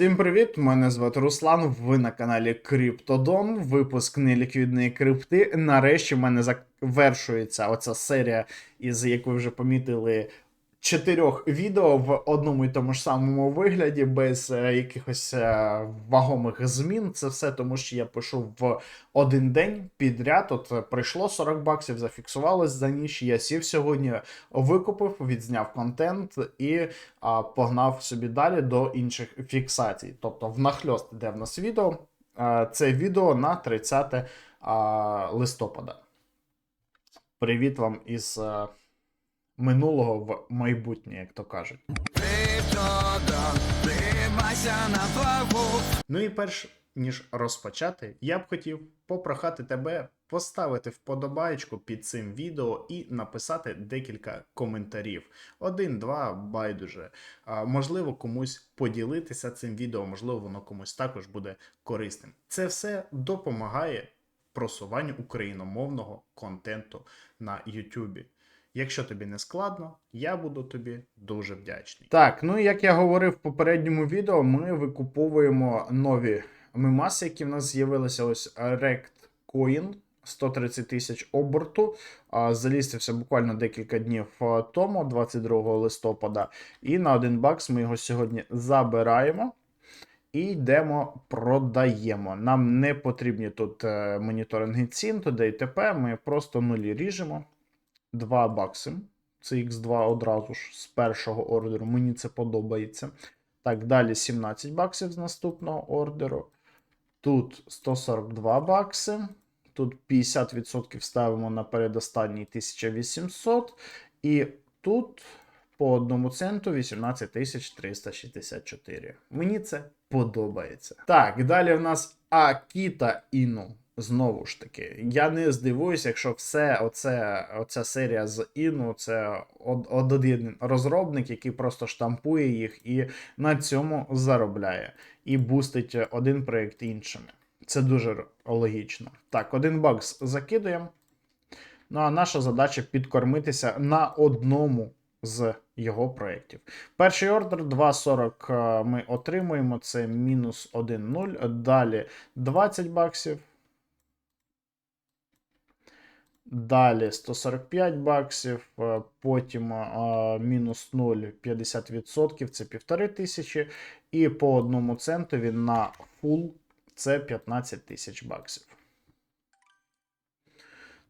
Всім привіт! Мене звати Руслан. Ви на каналі Криптодон. Випуск неліквідної крипти. Нарешті в мене завершується оця серія, із як ви вже помітили. Чотирьох відео в одному і тому ж самому вигляді, без е, якихось е, вагомих змін. Це все тому, що я пишу в один день підряд. От е, прийшло 40 баксів, зафіксувалось за ніч. Я сів сьогодні, викупив, відзняв контент і а, погнав собі далі до інших фіксацій. Тобто, в нахльост іде в нас відео. Це відео на 30 а, листопада. Привіт вам із минулого в майбутнє, як то кажуть. Ну і перш ніж розпочати, я б хотів попрохати тебе поставити вподобаєчку під цим відео і написати декілька коментарів. Один, два, байдуже. А, можливо, комусь поділитися цим відео, можливо, воно комусь також буде корисним. Це все допомагає просуванню україномовного контенту на YouTube. Якщо тобі не складно, я буду тобі дуже вдячний. Так, ну і як я говорив в попередньому відео, ми викуповуємо нові мемаси, які в нас з'явилися. Ось Rect Coin 130 тисяч оберту. А, Залістився буквально декілька днів тому, 22 листопада. І на 1 бакс ми його сьогодні забираємо. І йдемо, продаємо. Нам не потрібні тут е, моніторинги цін, туди і т.п. Ми просто нулі ріжемо. 2 бакси. Це X2 одразу ж з першого ордеру. Мені це подобається. Так, далі 17 баксів з наступного ордеру. Тут 142 бакси. Тут 50% ставимо на передостанній 1800. І тут по одному центу 18 364. Мені це подобається. Так, далі в нас Акіта Іну. Знову ж таки, я не здивуюся, якщо все оце, оця серія з Іну це од- один розробник, який просто штампує їх і на цьому заробляє. І бустить один проєкт іншими. Це дуже логічно. Так, один бакс закидуємо. Ну а наша задача підкормитися на одному з його проєктів. Перший ордер 2.40 е, ми отримуємо, це мінус 1.0. Далі 20 баксів. Далі 145 баксів, е, потім е, мінус 0, 50%, це 1500, і по одному центові на фул це 15 тисяч баксів.